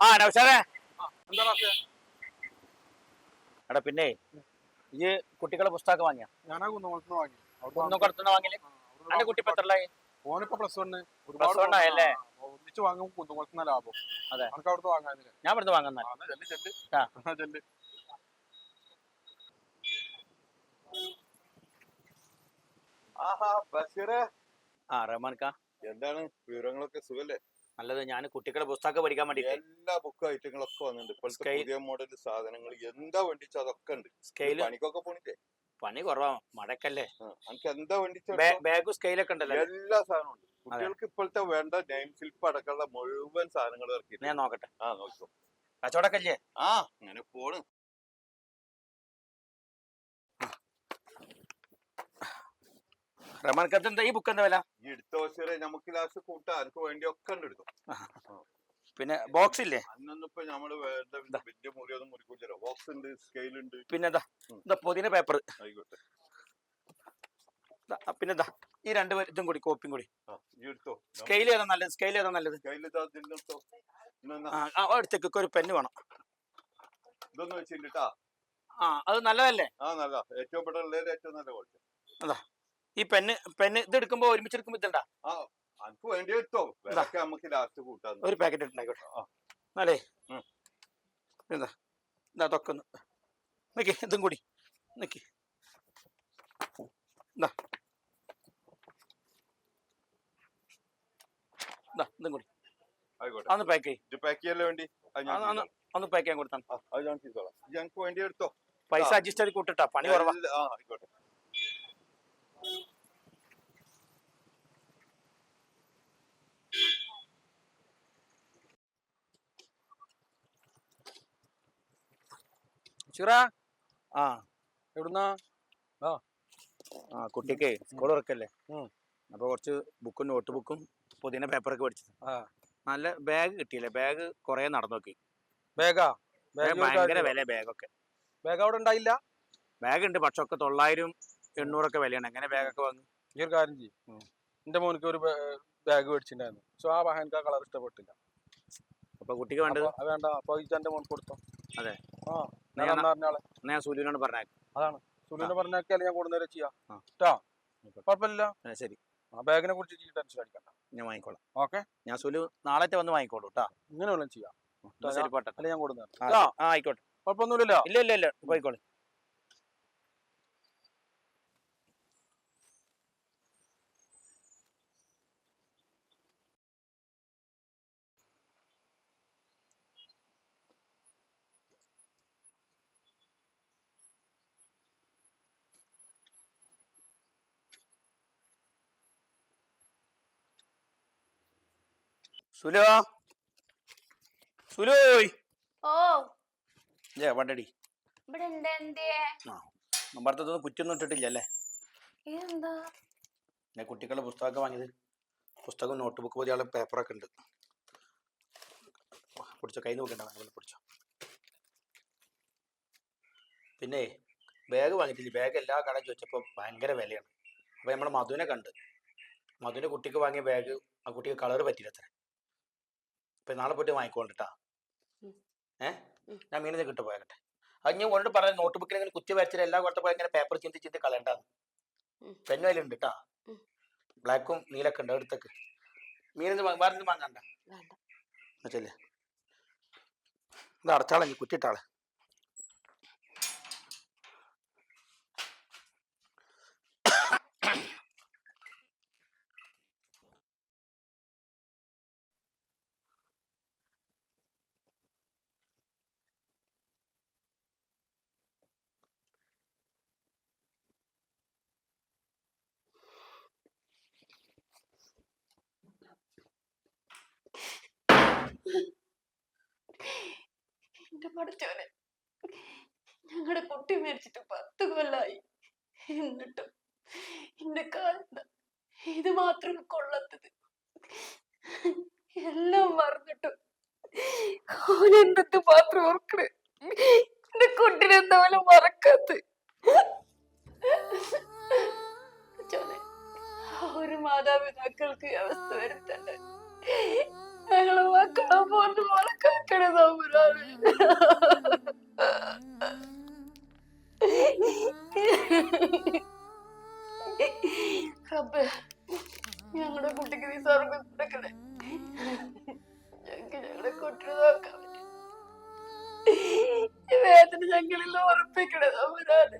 ആ നൗഷാദേ? എടാ പിന്നെ ഈ കുട്ടികളെ പുസ്തകം വാങ്ങിയ? ഞാനാ കുന്നോളത്ത് വാങ്ങി ആ, അവിടുന്ന് എന്റെ കുട്ടി ഇപ്പൊ എത്രയായി ഓനിപ്പോ പ്ലസ് വണ് Plus one ആയല്ലേ? ഒന്നിച്ച് വാങ്ങും കുന്നുകൊളുത്തുന്ന ലാഭം. അതെ. നമുക്ക് അവിടുത്തെ വാങ്ങാനില്ല ഞാൻ ഇവിടുന്ന് വാങ്ങുന്ന ആ. ആഹാ ബഷീറെ. ആ റഹ്മാൻക്ക എന്താണ് വിവരങ്ങളൊക്കെ സുഖല്ലേ? നല്ലത് ഞാൻ കുട്ടികളെ പുസ്തകം പഠിക്കാൻ വേണ്ടി എല്ലാ ബുക്ക് ഐറ്റങ്ങളൊക്കെ വന്നിട്ടുണ്ട് ഇപ്പോഴത്തെ പുതിയ മോഡൽ സാധനങ്ങൾ എന്താ വേണ്ടി അതൊക്കെ ഉണ്ട്. സ്കെയിൽ പണിക്കൊക്കെ പോണില്ലേ? പണി കുറവാ. മടക്കല്ലേ എനിക്ക് എന്താ വേണ്ടി ബാഗ് സ്കെയിലൊക്കെ ഉണ്ടല്ലോ? എല്ലാ സാധനവും ഉണ്ട്. കുട്ടികൾക്ക് ഇപ്പോഴത്തെ വേണ്ട നെയിം ശില്പ അടക്കമുള്ള മുഴുവൻ സാധനങ്ങൾ ഇറക്കി ഞാൻ നോക്കട്ടെ. ആ നോക്കിക്കോ. കച്ചവടക്കല്ലേ ആ അങ്ങനെ പോണ്. റഹ്മാൻക്കത്ത് എന്താ ഈ ബുക്ക് എന്താ വില? ഈ എടുത്ത ബഷീറെ നമുക്ക് ലാസ്റ്റ് കൂട്ടാ. എനിക്ക് വേണ്ടി ഒക്കെ ഉണ്ട് എടുക്കും പിന്നെ ബോക്സ് ഇല്ലേ? അന്നൊന്നും ഇപ്പൊ നമ്മൾ മുറിക്കൂലോ ബോക്സ് ഉണ്ട് സ്കെയിൽ ഉണ്ട്. പിന്നെ എന്താ ഉം. എന്താ പുതിന പേപ്പർ ആയിക്കോട്ടെ. പിന്നെ എന്താ ഈ രണ്ട് പേര് ഇതും കൂടി കോപ്പിയും കൂടി. എടുത്തോ. സ്കെയിൽ ഏതാ നല്ലത്? സ്കെയിൽ ഏതാ നല്ലത്? അടുത്തേക്ക് ഒരു പെന്ന് വേണം. ഇതൊന്നും വെച്ചിട്ടാ ആ അത് നല്ലതല്ലേ? ആ നല്ല ഏറ്റവും പെട്ടെന്ന് ഏറ്റവും നല്ല ക്വാളിറ്റി ഈ പെന്ന് പെന്ന് ഇത് എടുക്കുമ്പോ ഒരുമിച്ച് എടുക്കുമ്പോ ഇതുണ്ടാ ഒരു പാക്കറ്റ് ഉണ്ടായിക്കോട്ടെ. അല്ലേ. എന്താ? നിക്ക് ഇതും കൂടി. നിക്ക്. ഇതാ. ഇതാ ഇതും കൂടി. അതൊന്ന് പാക്ക് ഇത് ഒന്ന് പാക്ക് ചെയ്യാൻ കൊടുത്താണ് ഇത് പൈസ അഡ്ജസ്റ്റ് ചെയ്ത് കൂട്ടിട്ടാ പണി കുറവാ. ആയിക്കോട്ടെ. ഷിറ ആ എവിടുന്നാ? ആ. കുട്ടിക്ക് സ്കൂൾ ഉറക്കല്ലേ അപ്പൊ കുറച്ച് ബുക്കും നോട്ട് ബുക്കും പുതിയ പേപ്പറൊക്കെ പഠിച്ചത്. നല്ല ബാഗ് കിട്ടിയില്ലേ? ബാഗ് കുറെ നടന്നു നോക്കി ബാഗാ ഭയങ്കര വില ബാഗൊക്കെ. ബാഗ് അവിടെ ഉണ്ടായില്ല? ബാഗ് ഉണ്ട് പക്ഷെ ഒക്കെ തൊള്ളായിരം എണ്ണൂറൊക്കെ വിലയാണ്. എങ്ങനെ ബാഗൊക്കെ വാങ്ങി? ഈ ഒരു കാര്യം ചെയ്യും. എന്റെ മോനിക്ക് ഒരു ബാഗ് മേടിച്ചിട്ടുണ്ടായിരുന്നു. സോ ആ വാഹനക്ക് ആ കളർ ഇഷ്ടപ്പെട്ടില്ല. അപ്പൊ കുട്ടിക്ക് വേണ്ടത്? അത് വേണ്ട. അപ്പൊ മോൻ കൊടുത്തോ. അതെ. ആ ഞാൻ എന്നാ ഞാൻ പറഞ്ഞേക്കാം. അതാണ്. സുനിലിനെ പറഞ്ഞാൽ ഞാൻ കൊടുന്നേരെ ചെയ്യാം. ആ. ട്ടാ. കുഴപ്പമില്ല. ആ, ശരി. ആ ബാഗിനെ കുറിച്ച് ടെൻഷൻ അടിക്കണ്ട. ഞാൻ വാങ്ങിക്കോളാം. ഓക്കെ? ഞാൻ സുലു നാളത്തെ വന്ന് വാങ്ങിക്കോളൂ കേട്ടാ ഇങ്ങനെ വല്ലതും ചെയ്യാം. ശരി പോട്ടെ അല്ലെ ഞാൻ കൊടുന്നേരം ആ, ട്ടാ. ആ ആയിക്കോട്ടെ. കുഴപ്പമൊന്നുമില്ലല്ലോ. ഇല്ല ഇല്ല ഇല്ല. പോയിക്കോളെ. സുലോ. സുലോയ് ഓ. ഏ വണ്ടടി ഇവിടെ ഉണ്ട് എന്തിയെ ആ നമ്മടത്തൊന്നും പുറ്റൊന്നും ഇട്ടിട്ടില്ല അല്ലേ? എന്താ ഞാൻ കുട്ടികളുടെ പുസ്തകമൊക്കെ വാങ്ങിയത്. പുസ്തകം നോട്ട്ബുക്ക് പോലെയുള്ള പേപ്പറൊക്കെ ഉണ്ട്. പിടിച്ചോ കൈ നോക്കണ്ട പിടിച്ചോ. പിന്നെ ബാഗ് വാങ്ങിയിട്ടില്ല. ബാഗ് എല്ലാ കടയും ചോദിച്ചപ്പോൾ ഭയങ്കര വിലയാണ്. അപ്പോൾ നമ്മൾ മധുവിനെ കണ്ട്. മധുവിന്റെ കുട്ടിക്ക് വാങ്ങിയ ബാഗ് ആ കുട്ടിക്ക് കളർ പറ്റിയില്ല അത്ര. അപ്പം നാളെ പോയിട്ട് വാങ്ങിക്കോണ്ടിട്ടാ. ഏ. ഞാൻ മീനിന്ന് കിട്ടു പോയാകട്ടെ അത് ഞാൻ കൊണ്ട് പറഞ്ഞ നോട്ട് ബുക്കിൽ ഇങ്ങനെ കുത്തി വരച്ചിട്ട് എല്ലാ കൊടുത്ത പോയി ഇങ്ങനെ പേപ്പർ ചിന്തി ചിന്തി കളയണ്ടാന്ന്. ഉം. പെന്നു കേട്ടാ ബ്ലാക്കും നീലൊക്കെ ഉണ്ട് അടുത്തേക്ക്. മീനിന്ന് വേറെ വാങ്ങണ്ട? വെച്ചല്ലേ ഇത് അടച്ചാളെ നീ കുറ്റിട്ടാളെ ഞങ്ങടെ ഞങ്ങളുടെ കുട്ടി മരിച്ചിട്ട് പത്ത് കൊല്ലായി. എന്നിട്ടും എന്റെ കാലത്ത് ഇത് മാത്രം കൊള്ളത്തത്. എല്ലാം മറന്നിട്ടും ഓനെന്തത്ത് മാത്രം ഓർക്കണേ. എന്റെ കുട്ടിനെ എന്തായാലും മറക്കാത്ത. ഒരു മാതാപിതാക്കൾക്ക് അവസ്ഥ വരുത്തണ്ടേ ഞങ്ങളെ മക്കളെ പോലെ പോലെ കാക്കണേ തമ്പുരാനെ റബ്ബേ ഞങ്ങളുടെ കുട്ടിക്ക് നീ സ്വർഗം കൊടുക്കണേ ഞങ്ങൾക്ക് ഞങ്ങളുടെ കുട്ടിയെ നോക്കാൻ പറ്റും ഈ വേദന ഞങ്ങളിൽ ഉറപ്പിക്കണേ തമ്പുരാനെ